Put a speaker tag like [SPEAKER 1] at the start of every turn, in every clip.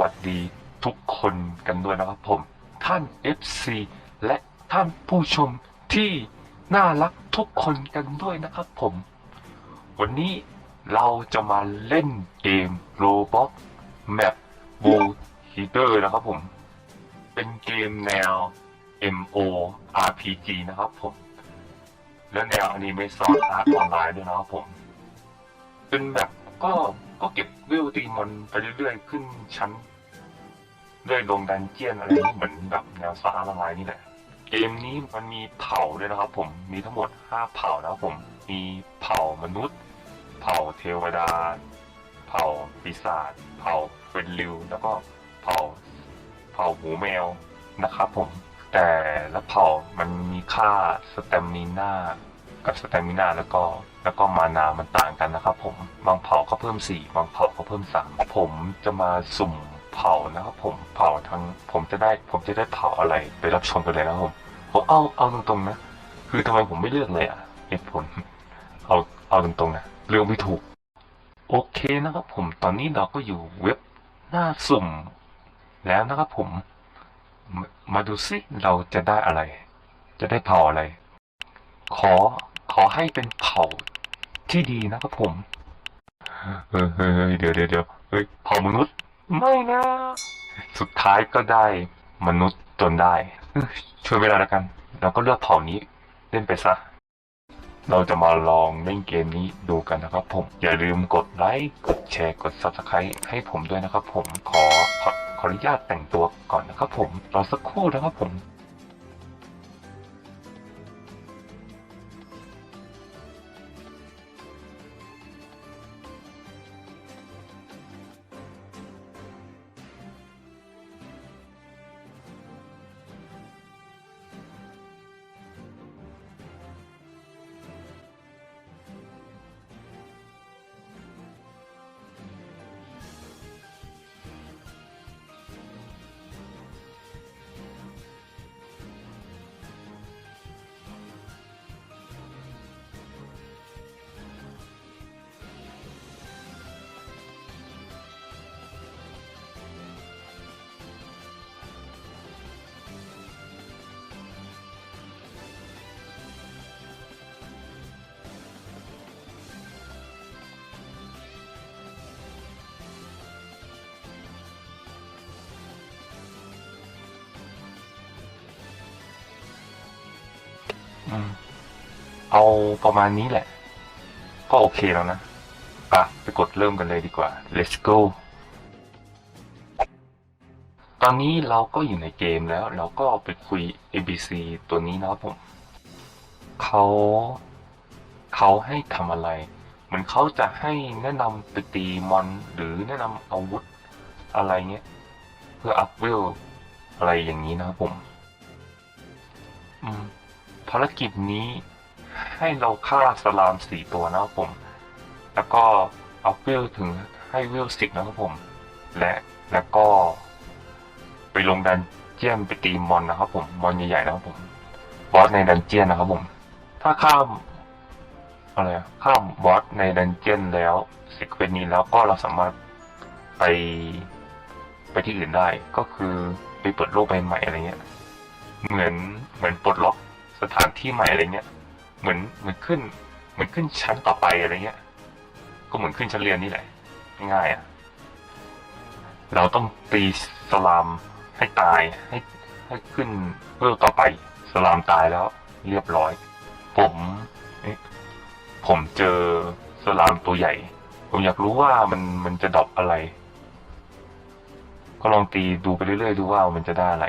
[SPEAKER 1] วัสดีทุกคนกันด้วยนะครับผม ท่าน FC และท่านผู้ชมที่น่ารักทุกคนกันด้วยนะครับผม วันนี้เราจะมาเล่นเกม Roblox Map w o r Heater นะครับผม เป็นเกมแนว MO RPG นะครับผม และแนวอนิเมะซอนอาร์ตออนไลน์ด้วยนะครับผม เป็นแบบก็ ก็เก็บวิวตีมอนไปเรื่อยๆ ขึ้นชั้นด้วยลงดันเจียนอะไรนี่เหมือนแบบแนวซาร์ตออนไลน์นี่แหละ เกมนี้มันมีเผ่าด้วยนะครับผมมีทั้งหมด 5 เผ่านะครับผมมีเผ่ามนุษย์ เผ่าเทวดา เผ่าปีศาจเผ่าเฟรนลิวแล้วก็เผ่าเผ่าหูแมวนะครับผมแต่ละเผ่ามันมีค่าสเตมิน่า กับสเตมิน่าแล้วก็แล้วก็มานามันต่างกันนะครับผมบางเผ่าก็เพิ่มสีบางเผ่าก็เพิ่มสามผมจะมาสุ่มเผานะครับผมเผาทั้งผมจะได้ผมจะได้เผาอะไรไปรับชมกันเลยนะครับผมผมเอาเอาตรงๆนะ คือทำไมผมไม่เลือกเลยอะเหตุผลเอาเอาตรงๆนะเลือกไม่ถูก โอเคนะครับผมตอนนี้เราก็อยู่เว็บหน้าสุ่ม แล้วนะครับผมมาดูซิเราจะได้อะไร จะได้เผาอะไร ขอ อให้เป็นเผ่าที่ดีนะครับผมเฮ้ยเฮ้ยเฮ้ยเดี๋ยวเดี๋ยวเดี๋ยวเฮ้ยเผ่ามนุษย์ ไม่นะ สุดท้ายก็ได้มนุษย์จนได้เอ้ยช่วยเวลาแล้วกัน เราก็เลือกเผ่านี้เล่นไปซะ เราจะมาลองเล่นเกมนี้ดูกันนะครับผม อย่าลืมกดไลค์ กดแชร์ กด Subscribe ให้ผมด้วยนะครับผม ขอขอขออนุญาตแต่งตัวก่อนนะครับผม รอสักครู่นะครับผม เอาประมาณนี้แหละ ก็โอเคแล้วนะไปะไปกดเริ่มกันเลยดีกว่า let's go ตอนนี้เราก็อยู่ในเกมแล้ว เราก็ไปคุย ABC ตัวนี้นะครับผมเขาเขาให้ทำอะไร เหมือนเขาจะให้แนะนำไปตีมอน หรือแนะนำอาวุธอะไรเงี้ย เพื่ออัพเวลอะไรอย่างนี้นะครับผม อืม ภารกิจนี้ให้เราฆ่าสลามสี่ตัวนะครับผม แล้วก็เอาเวลถึงให้เวลสิบนะครับผม และแล้วก็ ไปลงดันเจียนไปตีมอนนะครับผมมอนใหญ่ๆนะครับผมบอสในดันเจียนนะครับผม ถ้าข้ามอะไรข้ามบอสในดันเจียนแล้วสิกเวนนี้แล้วก็เราสามารถไปไปที่อื่นได้ ก็คือไปเปิดโลกใบใหม่อะไรเงี้ย เหมือนเหมือนปลดล็อก สถานที่ใหม่อะไรเงี้ย เหมือนเหมือนขึ้น เหมือนขึ้นชั้นต่อไปอะไรเงี้ย ก็เหมือนขึ้นชั้นเรียนนี่แหละ ง่ายๆอะ เราต้องตีสลามให้ตายให้ให้ขึ้นเพื่อต่อไป สลามตายแล้ว เรียบร้อย ผมเอ๊ะผมเจอสลามตัวใหญ่ ผมอยากรู้ว่ามันมันจะดรอปอะไร ก็ลองตีดูไปเรื่อยๆดูว่ามันจะได้อะไร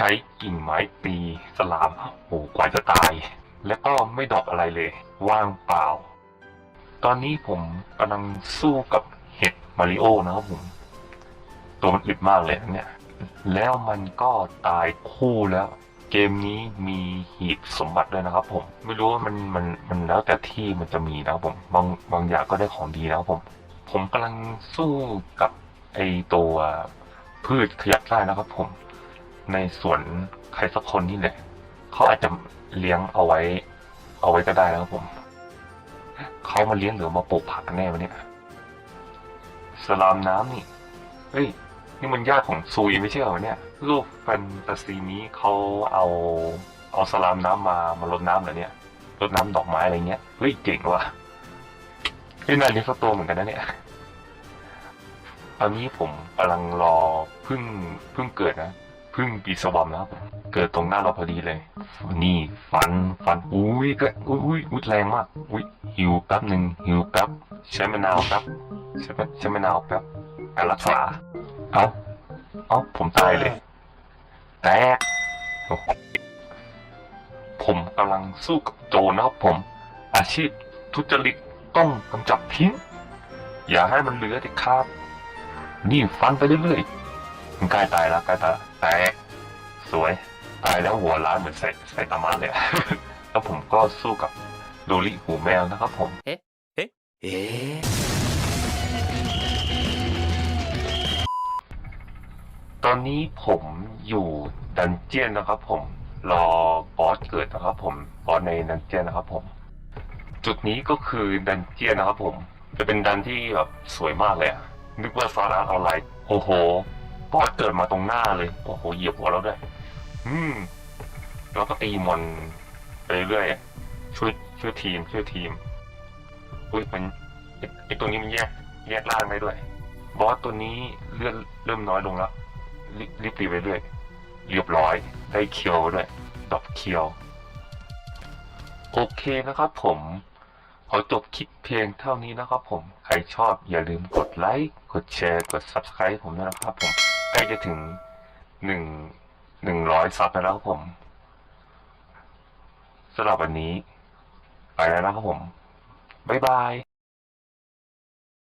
[SPEAKER 1] ช้กิ่งไม้ตีสลามโอ้กว่าจะตาย แล้วก็ไม่ดอกอะไรเลย ว่างเปล่า ตอนนี้ผมกำลังสู้กับเห็ดมาริโอนะครับผม ตัวมันอึดมากเลยนะเนี่ย แล้วมันก็ตายคู่แล้ว เกมนี้มีหีบสมบัติด้วยนะครับผม ไม่รู้ว่ามันมันมันแล้วแต่ที่มันจะมีนะครับผม บางบางอย่างก็ได้ของดีนะครับผม ผมกำลังสู้กับไอตัวพืชขยับได้นะครับผม ในสวนใครสักคนนี่แหละเขาอาจจะเลี้ยงเอาไว้ เอาไว้ก็ได้นะครับผมเขามาเลี้ยงหรือมาปลูกผักกันแน่วะเนี่ยสลามน้ำนี่เฮ้ยนี่มันญาติของซุยไม่ใช่เหรอเนี่ยรูปแฟนตาซีนี้เขาเอาเอาสลามน้ำมามารดน้ำเหรอเนี่ยรดน้ำดอกไม้อะไรเงี้ยเฮ้ยเจ๋งว่ะเฮ้ยนายเลี้ยงสักตัวเหมือนกันนะเนี่ยตอนนี้ผมกำลังรอพึ่งพึ่งเกิดนะ พึ่งปีสวอมนะครับเกิดตรงหน้าเราพอดีเลย นี่ฟันฟันอุ้ยก็อุ้ยอุ้ยแรงมากอุ้ยหิวแป๊บหนึ่งหิวแป๊บใช้มะนาวแป๊บใช้ใช้มะนาวแป๊บการรักษาเอาเอาผมตายเลย แต่ผมกำลังสู้กับโจรนะครับผม อาชีพทุจริตต้องกำจัดทิ้ง อย่าให้มันเหลือแต่คราบนี่ฟันไปเรื่อยๆ มันใกล้ตายแล้วใกล้ตายแล้วแต่สวย ตายแล้วหัวล้านเหมือนใส่ใส่ตามันเลยอะแล้วผมก็สู้กับโดริหูแมวนะครับผม
[SPEAKER 2] えー、
[SPEAKER 1] ตอนนี้ผมอยู่ดันเจียนนะครับผม รอบอสเกิดนะครับผม บอสในดันเจียนนะครับผม จุดนี้ก็คือดันเจียนนะครับผม จะเป็นดันที่แบบสวยมากเลยอะนึกว่าฟาร์ออนไลน์โอ้โห บอสเกิดมาตรงหน้าเลย โอ้โห เหยียบหัวเราด้วย อืมแล้วก็ตีมอนไปเรื่อยช่วยช่วยทีมช่วยทีม อุ้ยมันไอตัวนี้มันแยก แยกล่างได้ด้วย บอสตัวนี้เลื่อนเริ่มน้อยลงแล้วรีบตีไปเรื่อย เรียบร้อย ได้เคียวด้วยดอกเคียว โอเคนะครับผม ขอจบคลิปเพียงเท่านี้นะครับผม ใครชอบอย่าลืมกดไลค์ กดแชร์ กด Subscribe ผมด้วยนะครับผม ล้จะถึงหนึ่งหนึ่งร้อยซับแล้วครับผมสำหรับวันนี้ ไปแล้วนะครับผม บ๊ายบาย